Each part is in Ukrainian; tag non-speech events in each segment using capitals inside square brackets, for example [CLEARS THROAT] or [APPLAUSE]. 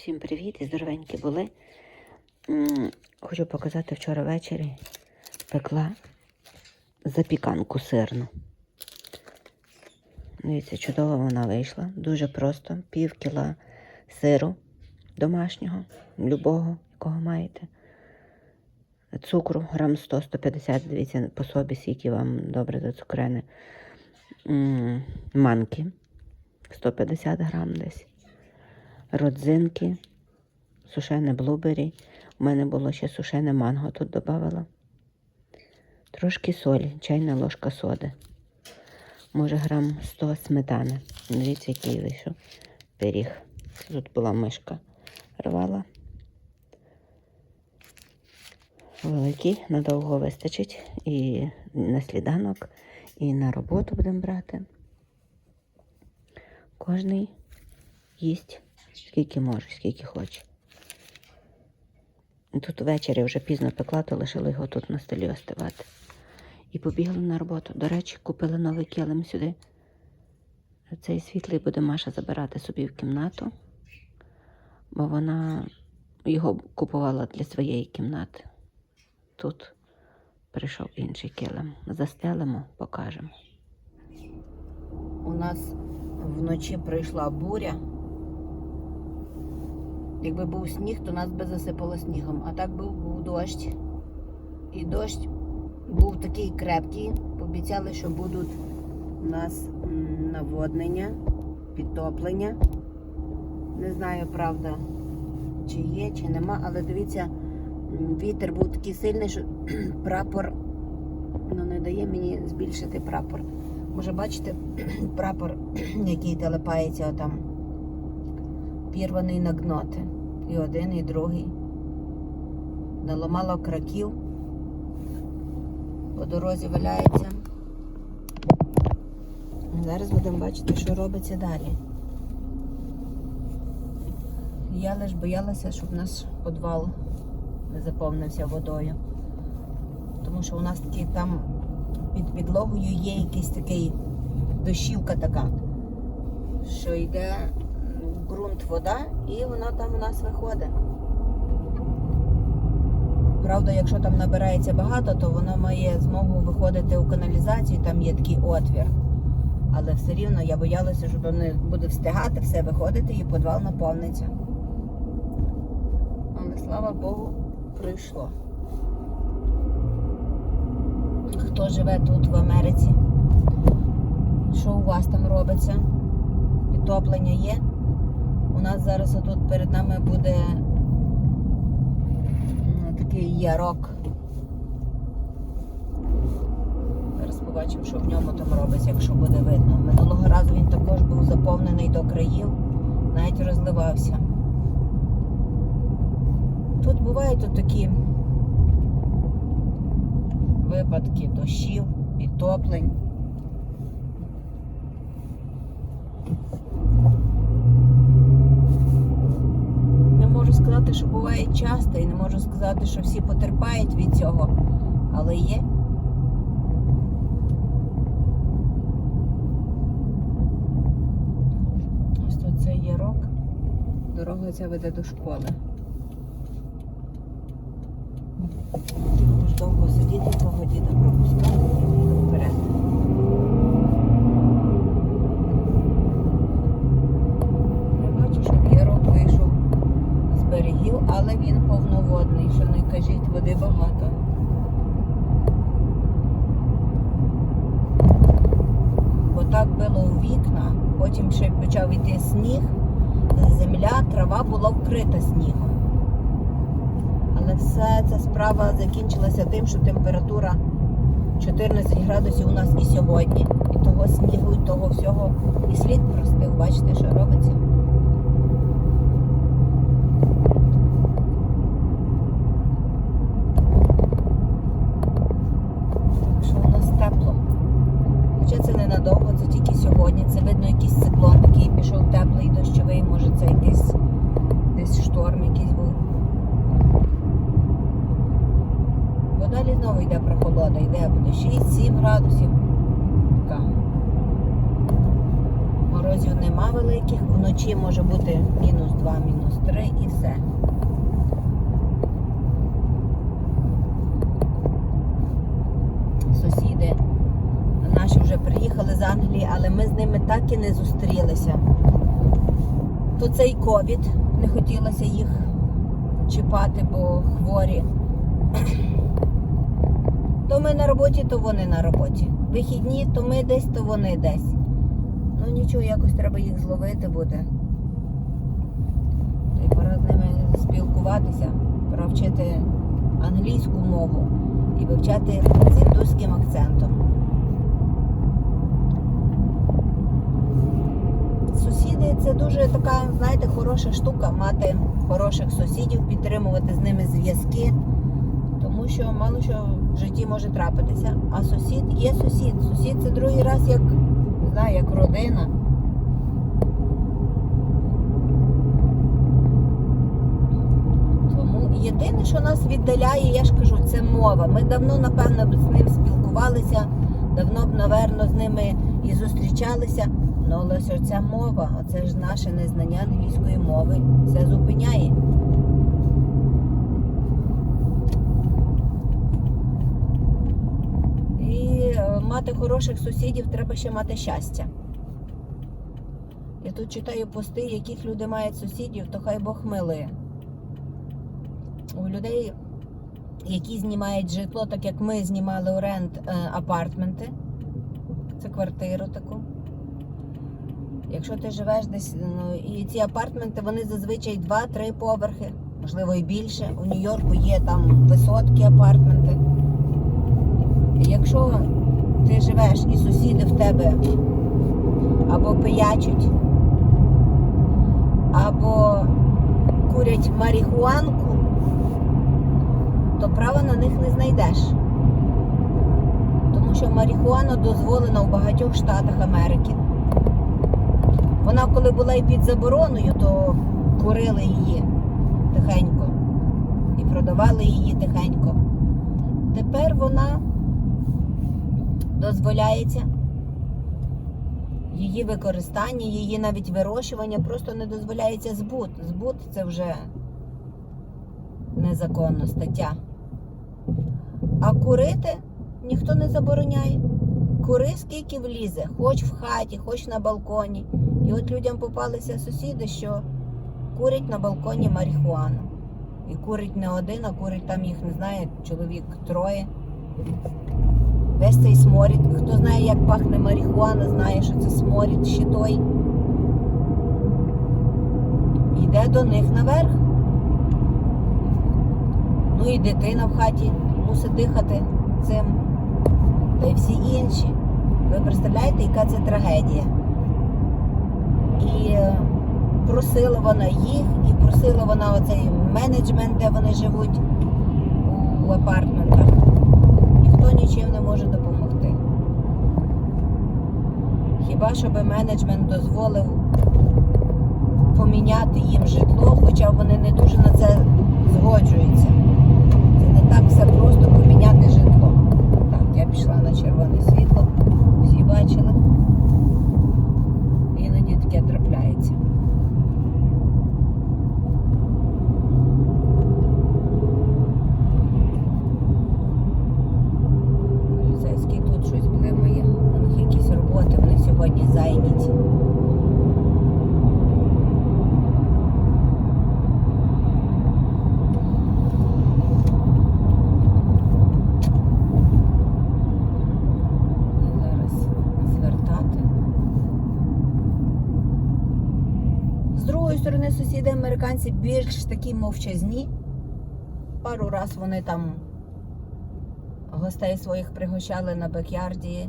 всім привіт і здоровенькі були. Хочу показати вчора ввечері пекла запіканку сирну. Дивіться, чудово вона вийшла. Дуже просто. Пів кіла сиру домашнього, любого, якого маєте. Цукру грам 100-150, дивіться по собі, скільки вам добре до цукрини. М, Манки 150 грам десь родзинки, сушене блубері. У мене було ще сушене манго тут додавала. Трошки солі, чайна ложка соди. Може грам 100 сметани. Дивіться, який вийшов пиріг. Тут була мишка. Рвала. Великий, надовго вистачить. І на сніданок, і на роботу будемо брати. Кожний їсть скільки може, скільки хоче. Тут ввечері вже пізно пекла, то лишили його тут на столі остивати. І побігли на роботу. До речі, купили новий килим сюди. Цей світлий буде Маша забирати собі в кімнату, бо вона його купувала для своєї кімнати. Тут прийшов інший килим. Застелимо, покажемо. У нас вночі прийшла буря. Якби був сніг, то нас би засипало снігом. А так був, був дощ. І дощ був такий крепкий. Пообіцяли, що будуть у нас наводнення, підтоплення. Не знаю, правда, чи є, чи нема, але дивіться, вітер був такий сильний, що [CLEARS THROAT] прапор ну, не дає мені збільшити прапор. Може, бачите, [CLEARS THROAT] прапор, [CLEARS THROAT] який телепається отам пірваний на гноти. І один, і другий. Наламало краків. По дорозі валяється. Зараз будемо бачити, що робиться далі. Я лише боялася, щоб наш підвал не заповнився водою. Тому що у нас такі там під підлогою є якийсь такий дощівка така, що йде ґрунт вода і вона там у нас виходить. Правда, якщо там набирається багато, то воно має змогу виходити у каналізацію, там є такий отвір. Але все рівно я боялася, що не буде встигати все виходити і підвал наповниться. Але слава Богу, пройшло. Хто живе тут, в Америці? Що у вас там робиться? Підтоплення є? У нас зараз тут перед нами буде такий ярок. Зараз побачимо, що в ньому там робиться, якщо буде видно. Минулого разу він також був заповнений до країв, навіть розливався. Тут бувають такі випадки дощів, підтоплень. Не можу сказати, що буває часто, і не можу сказати, що всі потерпають від цього, але є. Ось тут цей ярок. Дорога ця веде до школи. Довго сидіти, того діда пропускати і вперед. Не бачу, щоб ярок вийшов з берегів, але він кажіть, води багато. Бо так було у вікна, потім ще почав іти сніг, земля, трава була вкрита снігом. Але все ця справа закінчилася тим, що температура 14 градусів у нас і сьогодні. І того снігу, і того всього. І слід простив. Бачите, що робиться? Так що у нас тепло. Хоча це ненадовго, це тільки сьогодні. Це видно якийсь циклон, такий пішов теплий, дощовий, може це якийсь десь шторм якийсь був. Бо далі знову йде прохолода, йде буде 6-7 градусів. Така. Морозів нема великих, вночі вночі може бути мінус 2, мінус 3 і все. Сусіди наші вже приїхали з Англії, але ми з ними так і не зустрілися. То ковід, не хотілося їх чіпати, бо хворі. То ми на роботі, то вони на роботі. Вихідні, то ми десь, то вони десь. Ну нічого, якось треба їх зловити буде. Та пора з ними спілкуватися, пора вчити англійську мову і вивчати з індуським акцентом. Сусіди це дуже така, знаєте, хороша штука мати хороших сусідів, підтримувати з ними зв'язки, тому що мало що в житті може трапитися. А сусід є сусід. Сусід це другий раз як, не знаю, як родина. Єдине, що нас віддаляє, я ж кажу, це мова. Ми давно, напевно, з ним спілкувалися, давно б, напевно, з ними і зустрічалися. Ну, але ось ця мова, оце ж наше незнання англійської мови, все зупиняє. І е, мати хороших сусідів треба ще мати щастя. Я тут читаю пости, яких люди мають сусідів, то хай Бог милує. У людей, які знімають житло, так як ми знімали оренд е, апартменти, це квартиру таку. Якщо ти живеш десь, ну і ці апартменти, вони зазвичай 2-3 поверхи, можливо і більше. У Нью-Йорку є там висоткі апартменти. Якщо ти живеш і сусіди в тебе або пиячуть, або курять марихуанку, то права на них не знайдеш. Тому що марихуана дозволена в багатьох штатах Америки. Вона коли була і під забороною, то курили її тихенько і продавали її тихенько. Tепер вона дозволяється її використання, її навіть вирощування, просто не дозволяється збут. Збут це вже незаконна стаття. А курити ніхто не забороняє. Кури скільки влізе, хоч в хаті, хоч на балконі. І от людям попалися сусіди, що курять на балконі марихуану. І курить не один, а курить там їх, не знаю, чоловік троє. Весь цей сморід. Хто знає, як пахне марихуана, знає, що це сморід щитой. Йде до них наверх. Ну і дитина в хаті мусить дихати цим. Та й всі інші. Ви представляєте, яка це трагедія? І е, просила вона їх, і просила вона оцей менеджмент, де вони живуть у апартментах. Ніхто нічим не може допомогти. Хіба щоб менеджмент дозволив поміняти їм житло, хоча вони не дуже на це згоджуються. Це не так все просто поміняти житло. Так, я пішла на червоне світло, всі бачили. Іноді таке трапляється. Поліцейський тут щось блимає. У них якісь роботи, вони сьогодні зайняті. І зараз звертати. З другої сторони, сусіди американці більш такі мовчазні. Пару раз вони там гостей своїх пригощали на бекярді.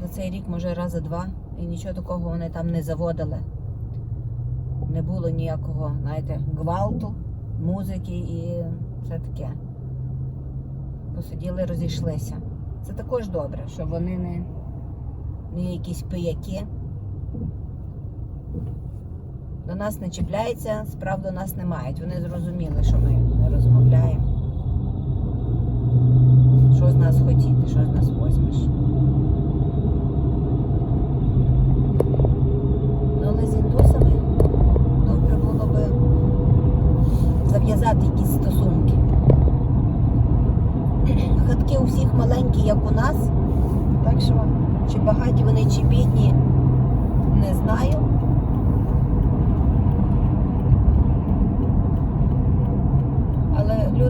За цей рік, може, рази два. І нічого такого вони там не заводили. Не було ніякого, знаєте, гвалту, музики і все таке. Посиділи, розійшлися. Це також добре, що вони не, не якісь пияки до нас не чіпляється, справ до нас не мають. Вони зрозуміли, що ми не розмовляємо. Що з нас хотіти, що з нас возьмеш. Ну, але з індусами добре було би зав'язати якісь стосунки. Хатки у всіх маленькі, як у нас, так що чи багаті вони, чи бідні, не знаю.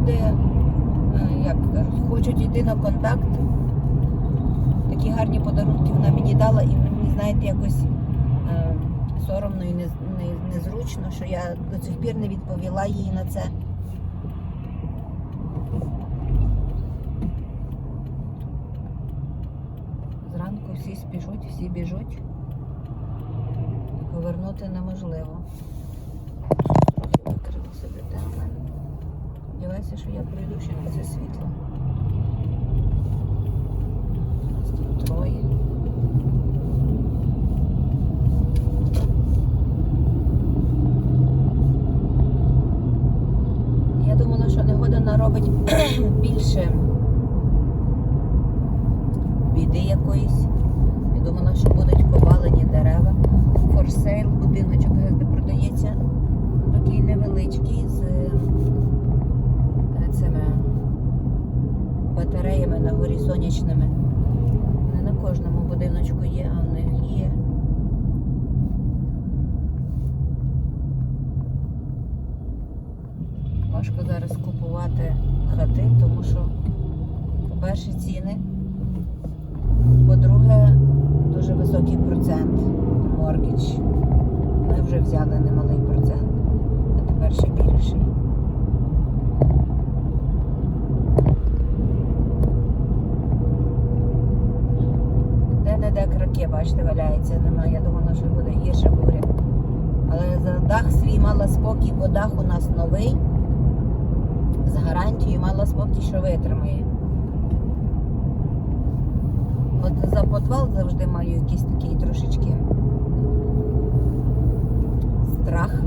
Люди, е, як хочуть йти на контакт. Такі гарні подарунки вона мені дала, і мені, знаєте, якось е, соромно і не, не, незручно, що я до цих пір не відповіла їй на це. Зранку всі спішуть, всі біжуть. Повернути неможливо. Трохи викрила собі темно. Сподіваюся, що я прийду ще на це світло. Нас тут троє. Я думала, що негода наробить більше біди якоїсь. Я думала, що будуть повалені дерева. For sale будиночок де продається. Такий невеличкий з е, цими батареями на горі сонячними. Не на кожному будиночку є, а в них є. Важко зараз купувати хати, тому що, по-перше, ціни. По-друге, дуже високий процент моргідж. Ми вже взяли немалий процент, а тепер ще більший. Де-не-де краки, бачите, валяється, немає. Я думала, що буде гірше буря. Але за дах свій мала спокій, бо дах у нас новий. З гарантією мала спокій, що витримає. От за подвал завжди маю якийсь такий трошечки страх,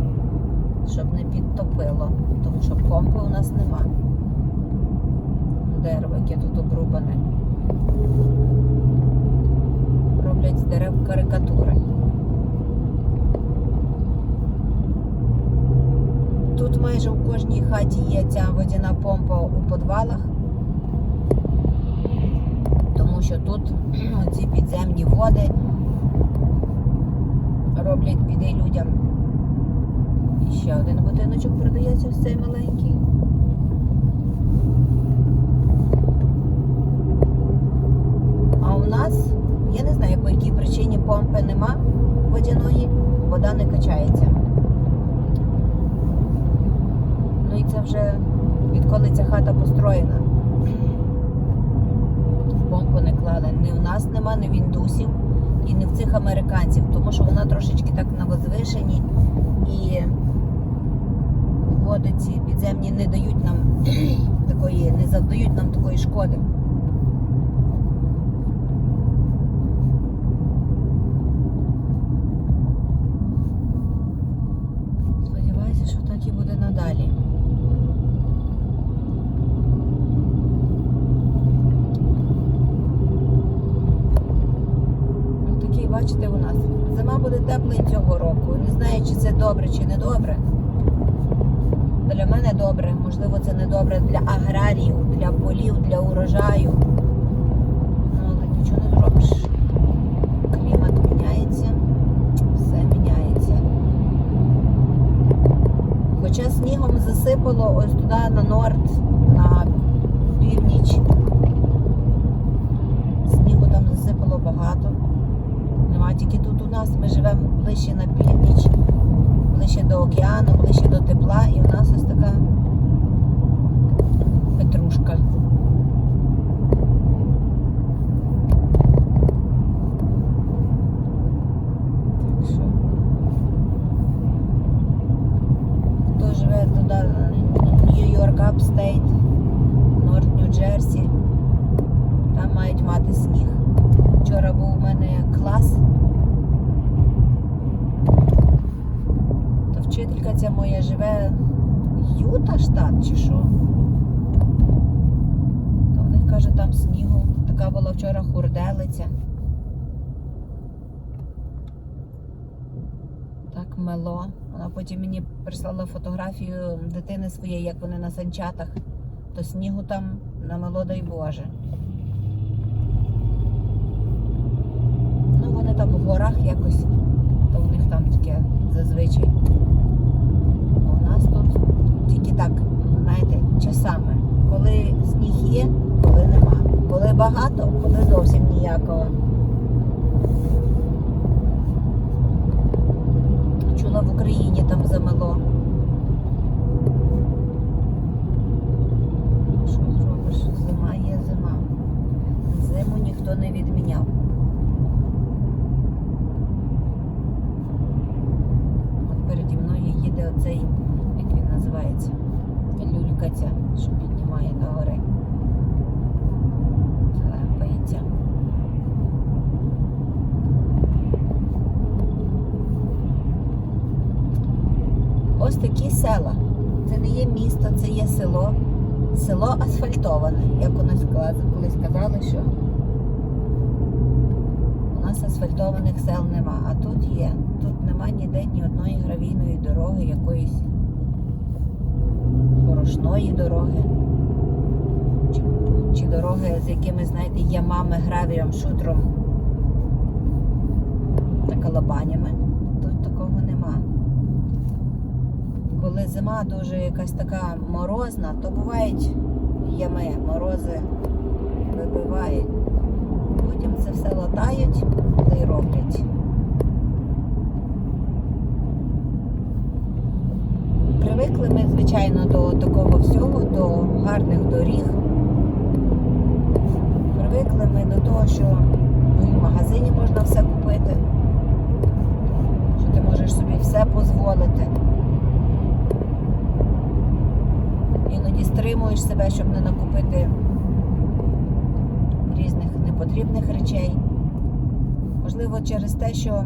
щоб не підтопило, тому що помпи у нас нема. Дерево, яке тут обрубане. Роблять з дерев карикатури. Тут майже у кожній хаті є ця водяна помпа у підвалах тому що тут [CLEARS THROAT] ці підземні води роблять біди людям. І ще один будиночок продається ось цей маленький. А у нас, я не знаю, по якій причині помпи нема водяної, вода не качається. Ну і це вже відколи ця хата построєна помпу не клали. Ні в нас нема, ні в індусів і не в цих американців, тому що вона трошечки так на возвишенні і води ці підземні не дають нам [CLEARS THROAT] такої, не завдають нам такої шкоди. Сподіваюся, що так і буде надалі. Ну, такий, бачите, у нас. І цього року. Не знаю, чи це добре, чи не добре. Для мене добре, можливо, це не добре для аграріїв, для полів, для урожаю. Ну, але нічого не зробиш. Клімат міняється, все міняється. Хоча снігом засипало ось туди на норд, на північ. Снігу там засипало багато. Нема тільки тут у нас. Ми живемо ближче на північ, ближче до океану, ближче до тепла, і в нас ось така вислала фотографію дитини своєї, як вони на санчатах, то снігу там намело, дай Боже. Ну, вони там в горах якось, то в них там таке зазвичай. А У нас тут тільки так, знаєте, часами. Коли сніг є, коли нема. Коли багато, коли зовсім ніякого. Чула в Україні там замело. Що зробиш? Зима є зима. Зиму ніхто не відміняв. От переді мною їде оцей, як він називається, люлька ця, що піднімає до гори. Лепається. Ось такі села. Це не є місто, це є село. Село асфальтоване, як у нас колись казали, що у нас асфальтованих сел нема, а тут є. Тут нема ніде ні одної гравійної дороги, якоїсь порошної дороги. Чи, чи дороги, з якими, знаєте, ямами, гравієм, шутром та калабанями. Тут такого нема. Коли зима дуже якась така морозна, то бувають ями, морози вибивають. Потім це все латають та й роблять. Привикли ми, звичайно, до такого всього, до гарних доріг. Привикли ми до того, що ну, і в магазині можна все купити, що ти можеш собі все дозволити. Іноді стримуєш себе, щоб не накупити різних непотрібних речей. Можливо, через те, що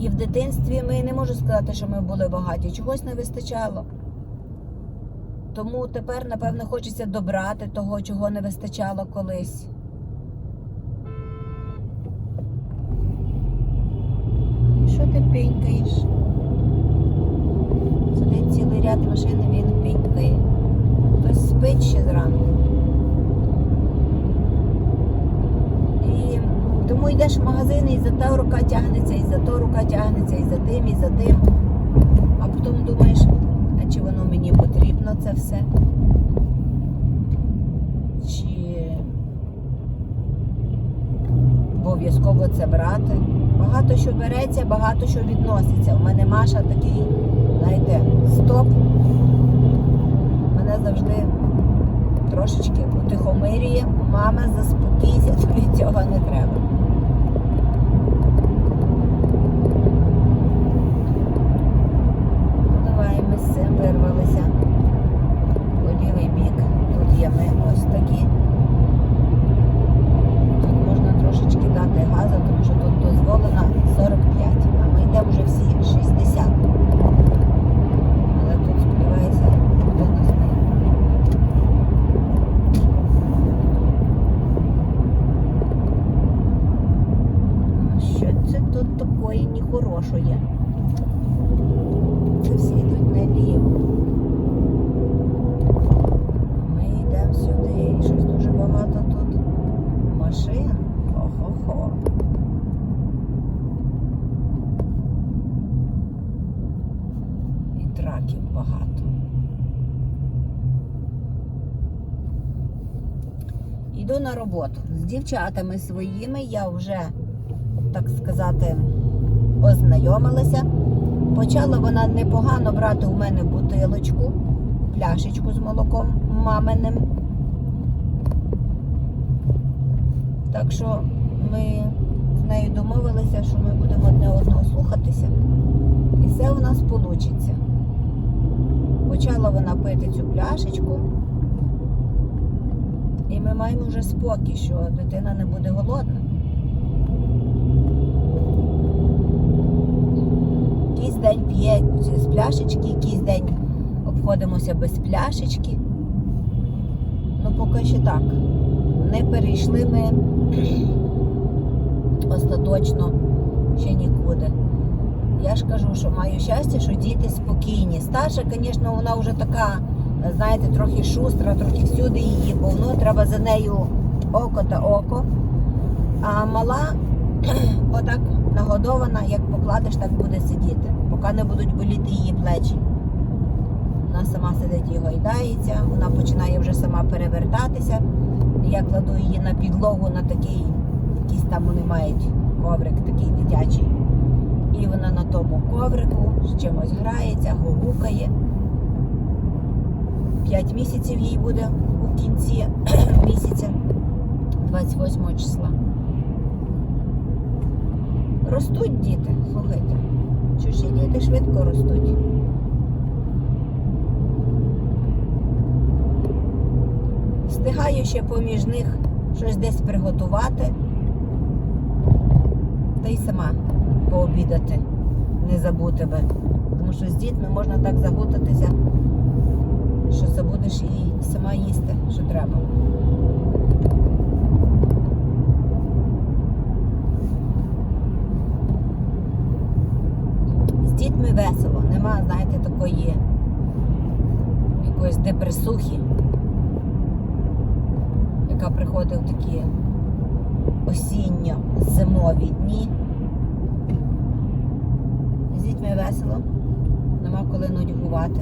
і в дитинстві ми не можу сказати, що ми були багаті, чогось не вистачало. Тому тепер, напевно, хочеться добрати того, чого не вистачало колись. Що ти пінькаєш? Ряд машин, він пінькає. Хтось спить ще зранку. І тому йдеш в магазин, і за та рука тягнеться, і за то рука тягнеться, і за тим, і за тим. А потім думаєш, а чи воно мені потрібно це все? Чи обов'язково це брати? Багато що береться, багато що відноситься. У мене Маша такий, знаєте, стоп. Мене завжди трошечки потихомирює. Мама, заспокійся, тобі цього не треба. Ну, давай ми з цим вирвалися. По лівий бік. Тут є ми ось такі. Тут можна трошечки дати газу, тому що тут дозволено 45, а ми йдемо вже всі 60. Але тут, сподіваюся, ніхто нас не. А Що це тут такої нехорошої? Це всі йдуть наліво. Ми йдемо сюди. І щось дуже багато тут машин. Хо-хо-хо. І траків багато. Йду на роботу. З дівчатами своїми я вже, так сказати, ознайомилася. Почала вона непогано брати у мене бутилочку, пляшечку з молоком маминим. Так що ми з нею домовилися, що ми будемо одне одного слухатися. І все у нас вийде. Почала вона пити цю пляшечку. І ми маємо вже спокій, що дитина не буде голодна. Якийсь день п'є з пляшечки, якийсь день обходимося без пляшечки. Ну, поки що так. Не перейшли ми [CLEARS THROAT] остаточно ще нікуди. Я ж кажу, що маю щастя, що діти спокійні. Старша, звісно, вона вже така, знаєте, трохи шустра, трохи всюди її повно, треба за нею око та око. А мала [CLEARS THROAT] отак нагодована, як покладеш, так буде сидіти, поки не будуть боліти її плечі. Вона сама сидить і гойдається, вона починає вже сама перевертатися. Я кладу її на підлогу на такий, якийсь там вони мають коврик такий дитячий. І вона на тому коврику з чимось грається, гугукає. П'ять місяців їй буде у кінці [CLEARS THROAT] місяця, 28 числа. Ростуть діти, слухайте. Чужі діти швидко ростуть. Встигаю ще поміж них щось десь приготувати. Та й сама пообідати, не забути би. Тому що з дітьми можна так загутатися, що забудеш і сама їсти, що треба. З дітьми весело, нема, знаєте, такої якоїсь депресухи, яка приходить в такі осінньо-зимові дні. З дітьми весело, нема коли нудьгувати.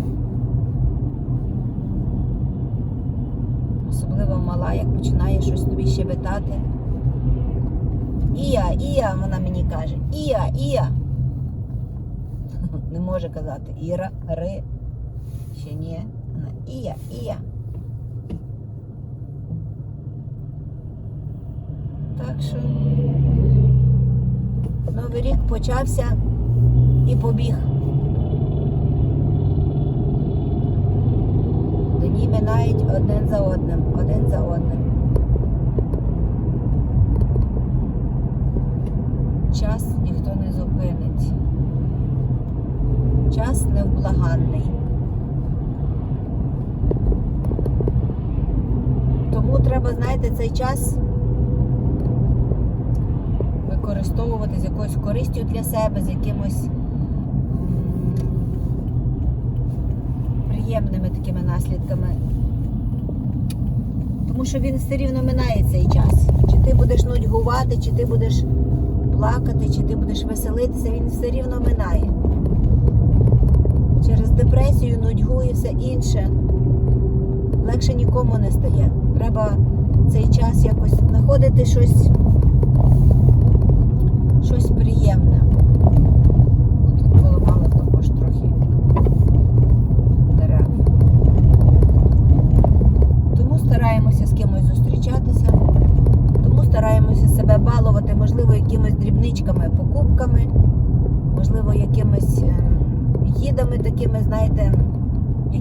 Особливо мала, як починає щось тобі щебетати. Ія, Ія, вона мені каже, Ія, Ія. [LAUGHS] Не може казати Іра, Ри. Ще ні. Вона Ія, Ія. Так що Новий рік почався і побіг. Дні минають один за одним, один за одним. Час ніхто не зупинить. Час невблаганний. Тому треба, знаєте, цей час використовувати з якоюсь користю для себе, з якимось приємними такими наслідками. Тому що він все рівно минає цей час. Чи ти будеш нудьгувати, чи ти будеш плакати, чи ти будеш веселитися, він все рівно минає. Через депресію, нудьгу і все інше легше нікому не стає. Треба цей час якось знаходити щось, щось приємне. Ну, Тут поламали також трохи дерев. Тому стараємося з кимось зустрічатися, тому стараємося себе балувати, можливо, якимись дрібничками, покупками, можливо, якимись е, їдами такими, знаєте,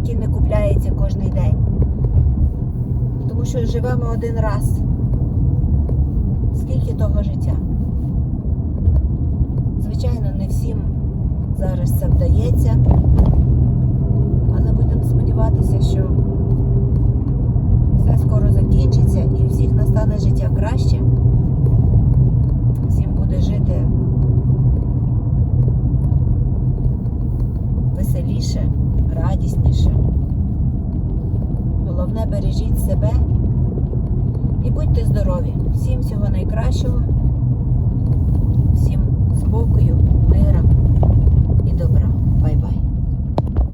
які не купляються кожен день. Тому що живемо один раз. Скільки того життя? Звичайно, не всім зараз це вдається, але будемо сподіватися, що все скоро закінчиться і всіх настане життя краще. Всім буде жити веселіше, радісніше. Головне, бережіть себе і будьте здорові. Всім всього найкращого, всім спокою